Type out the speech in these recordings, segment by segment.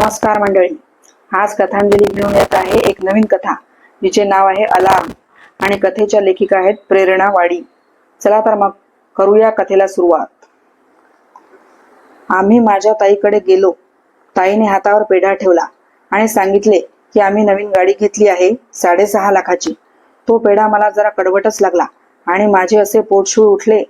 नमस्कार मंडळी. आज कथांजली घेऊन येत आहे एक नवीन कथा जिचे नाव आहे अलार्म आणि कथेच्या लेखिका आहेत प्रेरणा वाडी. चला तर मग करूया कथेला सुरुवात. आम्ही माझ्या ताईकडे गेलो. ताईने हातावर पेढा ठेवला आणि सांगितले की आम्ही नवीन गाडी घेतली आहे साडेसहा लाखाची. तो पेढा मला जरा कडवटच लागला आणि माझे असे पोटशूळ उठले.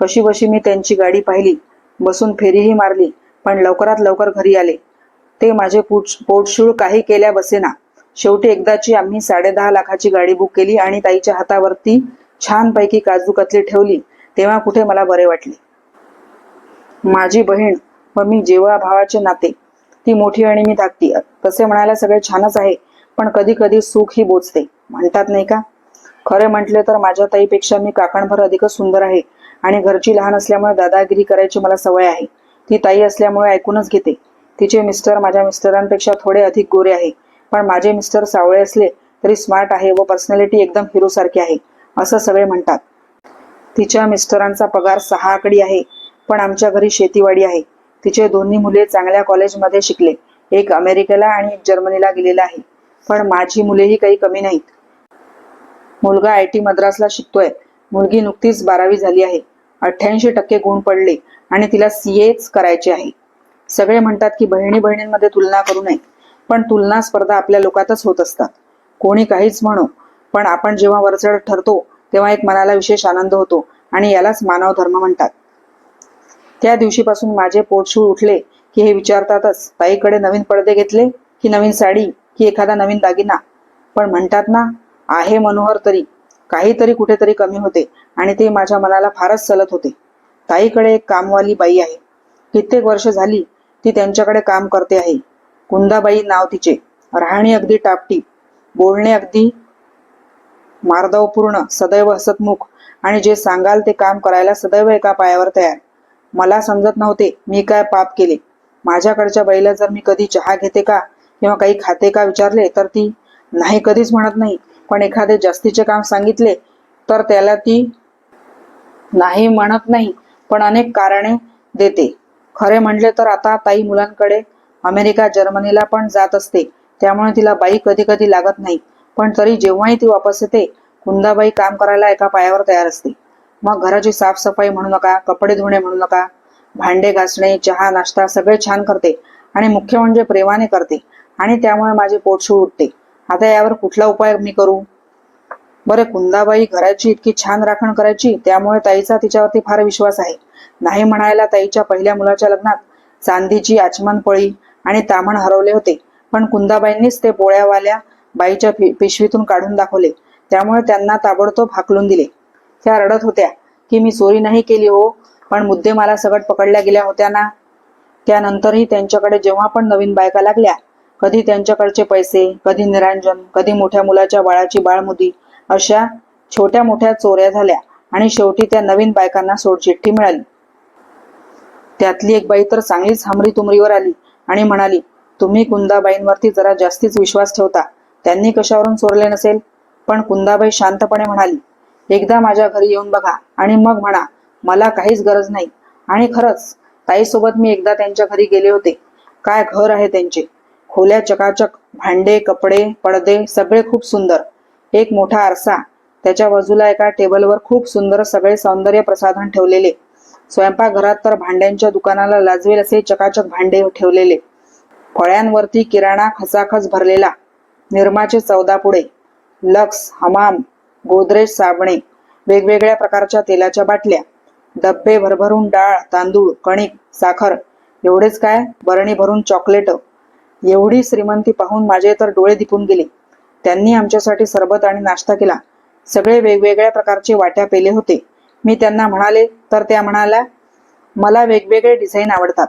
कशी बशी मी त्यांची गाडी पाहिली. बसून फेरीही मारली पण लवकरात लवकर घरी आले. ते माझे पोटशूळ काही केल्या बसेना. शेवटी एकदाची आम्ही साडेदहा लाखाची गाडी बुक केली आणि ताईच्या हातावरती छानपैकी काजू कतली ठेवली. तेव्हा कुठे मला बरे वाटले. माझी बहीण व मी जेव्हा भावाचे नाते. ती मोठी आणि मी धाकटी. तसे म्हणायला सगळे छानच आहे पण कधी कधी सुख ही बोचते. म्हणतात नाही का? खरे म्हटले तर माझ्या ताईपेक्षा मी काकणभर अधिकच सुंदर आहे आणि घरची लहान असल्यामुळे दादागिरी करायची मला सवय आहे. ती ताई असल्यामुळे ऐकूनच घेते. तिचे मिस्टर माझ्या मिस्टरांपेक्षा थोडे अधिक गोरे आहे. पण माझे मिस्टर सावळे असले तरी स्मार्ट आहे व पर्सनॅलिटी एकदम हिरो सारखी आहे असं सगळे म्हणतात. तिच्या मिस्टरांचा पगार सहा आकडी आहे पण आमच्या घरी शेतीवाडी आहे. तिचे दोन्ही मुले चांगल्या कॉलेजमध्ये शिकले एक अमेरिकेला आणि एक जर्मनीला गेलेला आहे. पण माझी मुलेही काही कमी नाहीत. मुलगा आय टी मद्रासला शिकतोय. मुलगी नुकतीच बारावी झाली आहे. अठ्ठ्याऐंशी टक्के गुण पडले आणि तिला सी एच करायचे आहे. सगळे म्हणतात की बहिणी बहिणींमध्ये तुलना करू नये. पण तुलना स्पर्धा आपल्या लोकातच होत असतात. कोणी काहीच म्हणो पण आपण जेव्हा वरचढ ठरतो तेव्हा एक मनाला विशेष आनंद होतो आणि यालाच मानव धर्म म्हणतात. त्या दिवशीपासून माझे पोटशूळ उठले की हे विचारतातच ताईकडे नवीन पडदे घेतले की नवीन साडी की एखादा नवीन दागिना. पण म्हणतात ना आहे मनोहर तरी काहीतरी कुठेतरी कमी होते आणि ते माझ्या मनाला फारच सलत होते. ताईकडे एक कामवाली बाई आहे. कित्येक वर्ष झाली ती त्यांच्याकडे काम करते आहे. कुंदाबाई नाव तिचे. राहणी अगदी टापटीप बोलणे अगदी मार्दवपूर्ण सदैव हसतमुख आणि जे सांगाल ते काम करायला सदैव एका पायावर तयार. मला समजत नव्हते मी काय पाप केले. माझ्याकडच्या बाईला जर मी कधी चहा घेते का किंवा काही खाते का विचारले तर ती नाही कधीच म्हणत नाही. पण एखादे जास्तीचे काम सांगितले तर त्याला ती नाही म्हणत नाही पण अनेक कारणे देते. खरे म्हणले तर आता ताई मुलांकडे अमेरिका जर्मनीला पण जात असते. त्यामुळे तिला बाई कधी कधी लागत नाही. पण तरी जेव्हाही ती वापस येते कुंदाबाई काम करायला एका पायावर तयार असते. मग घराची साफसफाई म्हणू नका कपडे धुणे म्हणू नका भांडे घासणे चहा नाश्ता सगळे छान करते आणि मुख्य म्हणजे प्रेमाने करते आणि त्यामुळे माझे पोटशूळ उठते. आता यावर कुठला उपाय मी करू? बरे कुंदाबाई घराची इतकी छान राखण करायची त्यामुळे ताईचा तिच्यावरती फार विश्वास आहे. नाही म्हणायला ताईच्या पहिल्या मुलाच्या लग्नात चांदीची आचमन पळी आणि तामण हरवले होते. पण कुंदाबाईंनीच ते पोळ्यावाल्या बाईच्या पिशवीतून काढून दाखवले. त्यामुळे त्यांना ताबडतोब हाकलून दिले. त्या रडत होत्या की मी चोरी नाही केली हो पण मुद्दे मला सगट पकडल्या गेल्या होत्या ना. त्यानंतरही त्यांच्याकडे जेव्हा पण नवीन बायका लागल्या कधी त्यांच्याकडचे पैसे कधी निरांजन कधी मोठ्या मुलाच्या बाळाची बाळमुदी अशा छोट्या मोठ्या चोऱ्या झाल्या आणि शेवटी त्या नवीन बायकांना सोडचिठ्ठी मिळाली. त्यातली एक बाई तर चांगलीच हमरी तुमरीवर आली आणि म्हणाली तुम्ही कुंदाबाईंवरती जरा जास्तीच विश्वास ठेवता. त्यांनी कशावरून चोरले नसेल? पण कुंदाबाई शांतपणे म्हणाली एकदा माझ्या घरी येऊन बघा आणि मग म्हणा मला काहीच गरज नाही. आणि खरंच ताईसोबत मी एकदा त्यांच्या घरी गेले होते. काय घर आहे त्यांचे? खोल्या चकाचक भांडे कपडे पडदे सगळे खूप सुंदर. एक मोठा आरसा. त्याच्या बाजूला एका टेबलवर खूप सुंदर सगळे सौंदर्य प्रसाधन ठेवलेले. स्वयंपाकघरात तर भांड्यांच्या दुकानाला लाजवेल असे चकाचक भांडे ठेवलेले. फळ्यांवरती किराणा खचाखच भरलेला. निरमाचे चौदा पुडे लक्स हमाम गोदरेज साबणे वेगवेगळ्या प्रकारच्या तेलाच्या बाटल्या डब्बे भरभरून डाळ तांदूळ कणिक साखर एवढेच काय? बरणी भरून चॉकलेट एवढी श्रीमंती पाहून माझे तर डोळे दिपून गेले. त्यांनी आमच्यासाठी सरबत आणि नाश्ता केला. सगळे वेगवेगळ्या प्रकारचे वाट्या पेले होते. मी त्यांना म्हणाले तर त्या म्हणाल्या मला वेगवेगळे डिझाईन आवडतात.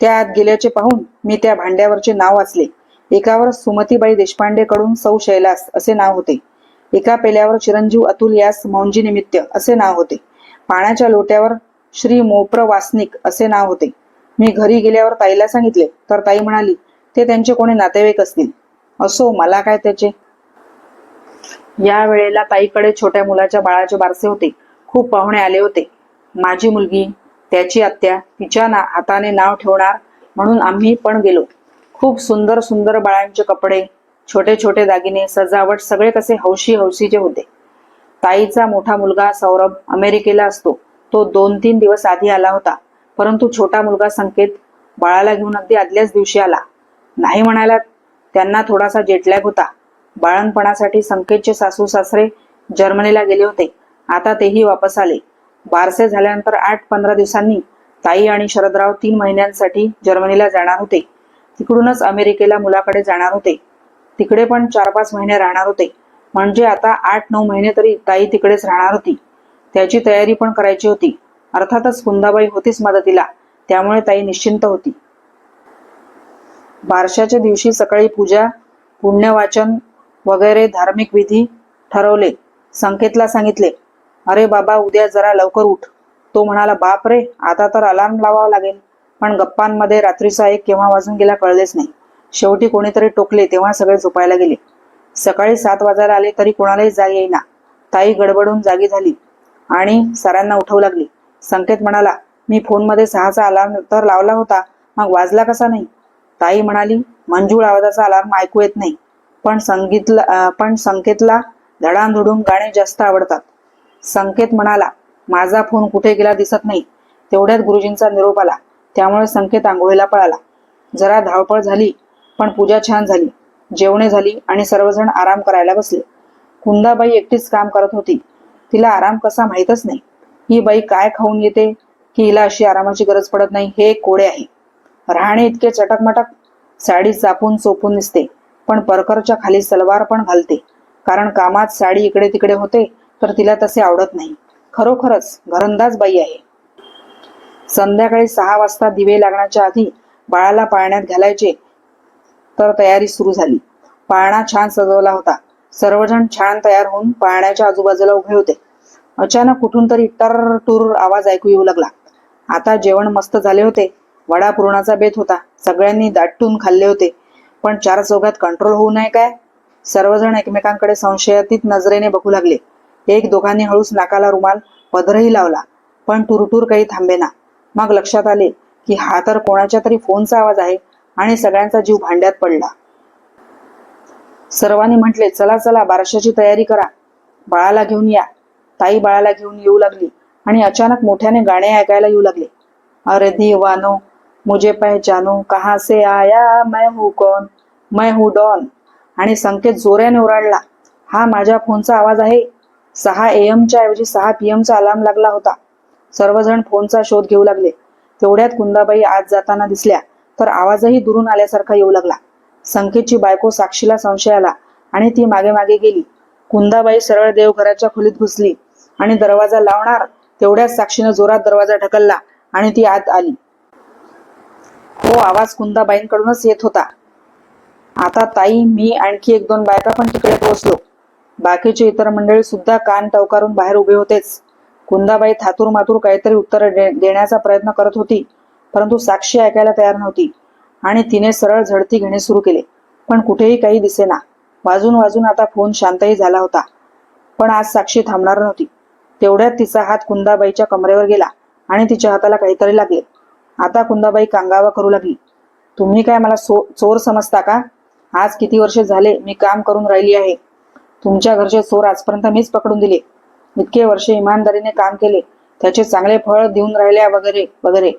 त्या आत गेल्याचे पाहून मी त्या भांड्यावरचे नाव वाचले. एकावर सुमतीबाई देशपांडे कडून सौ शैलास असे नाव होते. एका पेल्यावर चिरंजीव अतुल यास मौंजी निमित्त असे नाव होते. पाण्याच्या लोट्यावर श्री मोप्र वासनिक असे नाव होते. मी घरी गेल्यावर ताईला सांगितले तर ताई म्हणाली ते त्यांचे कोणी नातेवाईक असतील. असो मला काय त्याचे? या वेळेला ताईकडे छोट्या मुलाच्या बाळाचे बारसे होते. खूप पाहुणे आले होते. माझी मुलगी त्याची आत्या तिच्या ना हाताने नाव ठेवणार म्हणून आम्ही पण गेलो. खूप सुंदर सुंदर बाळांचे कपडे छोटे छोटे दागिने सजावट सगळे कसे हौशी हौशीचे होते. ताईचा मोठा मुलगा सौरभ अमेरिकेला असतो. तो दोन तीन दिवस आधी आला होता. परंतु छोटा मुलगा संकेत बाळाला घेऊन अगदी आदल्याच दिवशी आला. नाही म्हणायला त्यांना थोडासा जेटलॅग होता. बाळणपणासाठी संकेतचे सासू सासरे जर्मनीला गेले होते. आता तेही वापस आले. बारसे झाल्यानंतर आठ पंधरा दिवसांनी ताई आणि शरदराव तीन महिन्यांसाठी जर्मनीला जाणार होते. तिकडूनच अमेरिकेला मुलाकडे जाणार होते. तिकडे पण चार पाच महिने राहणार होते. म्हणजे आता आठ नऊ महिने तरी ताई तिकडेच राहणार होती. त्याची तयारी पण करायची होती. अर्थातच कुंदाबाई होतीच मदतीला. त्यामुळे ताई निश्चिंत होती. बारशाच्या दिवशी सकाळी पूजा पुण्यवाचन वगैरे धार्मिक विधी ठरवले. संकेतला सांगितले अरे बाबा उद्या जरा लवकर उठ. तो म्हणाला बाप रे आता तर अलार्म लावावा लागेल. पण गप्पांमध्ये रात्रीचा एक केव्हा वाजून गेला कळलेच नाही. शेवटी कोणीतरी टोकले तेव्हा सगळे झोपायला गेले. सकाळी सात वाजायला आले तरी कोणालाही जाग येईना. ताई गडबडून जागी झाली आणि सरांना उठवू लागली. संकेत म्हणाला मी फोनमध्ये सहाचा अलार्म तर लावला होता मग वाजला कसा नाही? ताई म्हणाली मंजूळ आवाजाचा अलार्म ऐकू येत नाही. पण संगीतला पण संकेतला धडांधुडून गाणे जास्त आवडतात. संकेत म्हणाला माझा फोन कुठे गेला दिसत नाही. तेवढ्यात गुरुजींचा निरोप आला. त्यामुळे संकेत आंघोळीला पळाला. जरा धावपळ झाली पण पूजा छान झाली. जेवणे झाली आणि सर्वजण आराम करायला बसले. कुंदाबाई एकटीच काम करत होती. तिला आराम कसा माहीतच नाही. ही बाई काय खाऊन येते? की हिला अशी आरामाची गरज पडत नाही? हे कोडे आहे. राहणे इतके चटकमटक साडी चापून चोपून दिसते पण परकरच्या खाली सलवार पण घालते. कारण कामात साडी इकडे तिकडे होते तर तिला तसे आवडत नाही. खरोखरच घरंदाज बाई आहे. संध्याकाळी सहा वाजता दिवे लागण्याच्या आधी बाळाला पाळण्यात घालायचे तर तयारी सुरू झाली. पाळणा छान सजवला होता. सर्वजण छान तयार होऊन पाळण्याच्या आजूबाजूला उभे होते. अचानक कुठून तरी टर टूर आवाज ऐकू येऊ लागला. आता जेवण मस्त झाले होते. वडा पुरणाचा बेत होता. सगळ्यांनी दाटून खाल्ले होते. पण चार चौघात कंट्रोल होऊ नये काय? सर्वजण एकमेकांकडे संशयातीत नजरेने बघू लागले. एक दोघांनी हळूच नाकाला रुमाल पदरही लावला. पण टुरटूर काही थांबेना. मग लक्षात आले की हा तर कोणाच्या तरी फोनचा आवाज आहे आणि सगळ्यांचा जीव भांड्यात पडला. सर्वांनी म्हटले चला चला बारशाची तयारी करा. बाळाला घेऊन या. ताई बाळाला घेऊन येऊ लागली आणि अचानक मोठ्याने गाणे ऐकायला येऊ लागले. अरे देवानो मुझे पहचानो कहा से आया मैं हूं कोण मैं हूं डॉन। आणि संकेत जोऱ्याने ओरडला हा माझ्या फोनचा आवाज आहे. सहा एमच्या च्या ऐवजी सहा PM चा अलार्म लागला होता. सर्वजण फोनचा शोध घेऊ लागले. तेवढ्यात कुंदाबाई आत जाताना दिसल्या तर आवाजही दुरून आल्यासारखा येऊ लागला. संकेतची बायको साक्षीला संशय आला आणि ती मागे मागे गेली. कुंदाबाई सरळ देवघराच्या खोलीत घुसली आणि दरवाजा लावणार तेवढ्याच साक्षीनं जोरात दरवाजा ढकलला आणि ती आत आली. हो आवाज कुंदाबाईंकडूनच येत होता. आता ताई मी आणखी एक दोन बायका पण तिकडे पोहोचलो. बाकीचे इतर मंडळी सुद्धा कान टवकारून बाहेर उभे होतेच. कुंदाबाई थातूर मातूर काहीतरी उत्तर दे- देण्याचा प्रयत्न करत होती परंतु साक्षी ऐकायला तयार नव्हती आणि तिने सरळ झडती घेणे सुरू केले. पण कुठेही काही दिसेना. वाजून वाजून आता फोन शांतही झाला होता. पण आज साक्षी थांबणार नव्हती. तेवढ्यात तिचा हात कुंदाबाईच्या कमरेवर गेला आणि तिच्या हाताला काहीतरी लागले. आता कुंदाबाई कांगावा करू लागली. तुम्ही काय मला सो चोर समजता का? आज किती वर्ष झाले मी काम करून राहिली आहे. तुमच्या घरचे चोर आजपर्यंत मीच पकडून दिले. इतके वर्ष इमानदारीने काम केले. त्याचे चांगले फळ देऊन राहिल्या वगैरे वगैरे.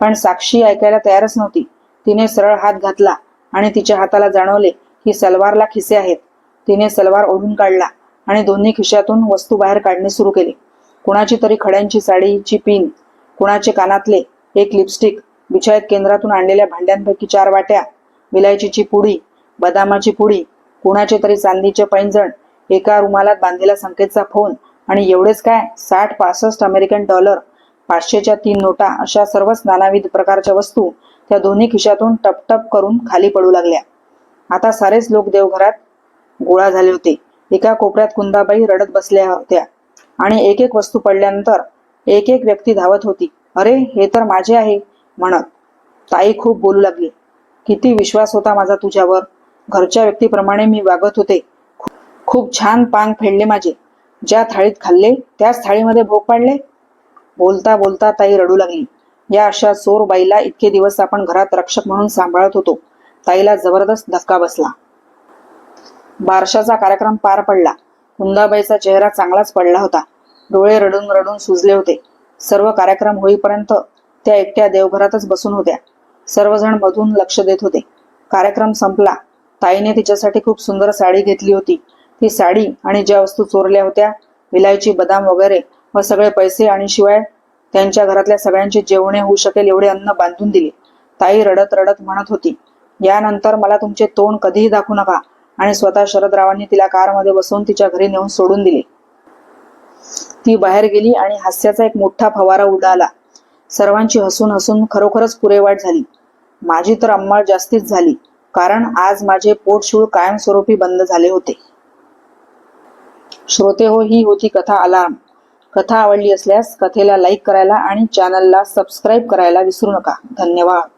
पण साक्षी ऐकायला तयारच नव्हती. तिने सरळ हात घातला आणि तिच्या हाताला जाणवले की सलवारला खिसे आहेत. तिने सलवार ओढून काढला आणि दोन्ही खिशातून वस्तू बाहेर काढणे सुरू केले. कुणाची तरी खड्यांची साडीची पिन कुणाचे कानातले एक लिपस्टिक बिछायत केंद्रातून आणलेल्या भांड्यांपैकी चार वाट्या विलायचीची पुडी बदामाची पुडी कुणाचे तरी चांदीचे पैंजण एका रुमालात बांधलेला संकेतचा फोन आणि एवढेच काय? साठ पासष्ट अमेरिकन डॉलर पाचशेच्या तीन नोटा अशा सर्वच नानाविध प्रकारच्या वस्तू त्या दोन्ही खिशातून टपटप करून खाली पडू लागल्या. आता सारेच लोक देवघरात गोळा झाले होते. एका कोपऱ्यात कुंदाबाई रडत बसल्या होत्या आणि एक एक वस्तू पडल्यानंतर एक एक व्यक्ती धावत होती. अरे हे तर माझे आहे म्हणत. ताई खूप बोलू लागली. किती विश्वास होता माझा तुझ्यावर. घरच्या व्यक्तीप्रमाणे मी वागत होते. खूप छान पांग फेडले माझे. ज्या थाळीत खाल्ले त्याच थाळीमध्ये भोग पाडले. बोलता बोलता ताई रडू लागली. या अशा चोर बाईला इतके दिवस आपण घरात रक्षक म्हणून सांभाळत होतो. ताईला जबरदस्त धक्का बसला. बारशाचा कार्यक्रम पार पडला. कुंदाबाईचा चेहरा चांगलाच पडला होता. डोळे रडून रडून सुजले होते. सर्व कार्यक्रम होईपर्यंत त्या एकट्या देवघरातच बसून होत्या. सर्वजण मधून लक्ष देत होते. कार्यक्रम संपला. ताईने तिच्यासाठी खूप सुंदर साडी घेतली होती. ती साडी आणि ज्या वस्तू चोरल्या होत्या विलायची बदाम वगैरे व सगळे पैसे आणि शिवाय त्यांच्या घरातल्या सगळ्यांचे जेवणे होऊ शकेल एवढे अन्न बांधून दिले. ताई रडत रडत म्हणत होती यानंतर मला तुमचे तोंड कधीही दाखवू नका. आणि स्वतः शरदरावांनी तिला कारमध्ये बसवून तिच्या घरी नेऊन सोडून दिले. ती बाहेर गेली आणि हास्याचा एक मोठा फवारा उडाला. सर्वांची हसून हसून खरोखरच पुरेवाट झाली. माझी तर अंमळ जास्तीच झाली कारण आज माझे पोटशूळ कायमस्वरूपी बंद झाले होते. श्रोते हो ही होती कथा अलार्म. कथा आवडली असल्यास कथेला लाईक करायला आणि चॅनलला सबस्क्राईब करायला विसरू नका. धन्यवाद.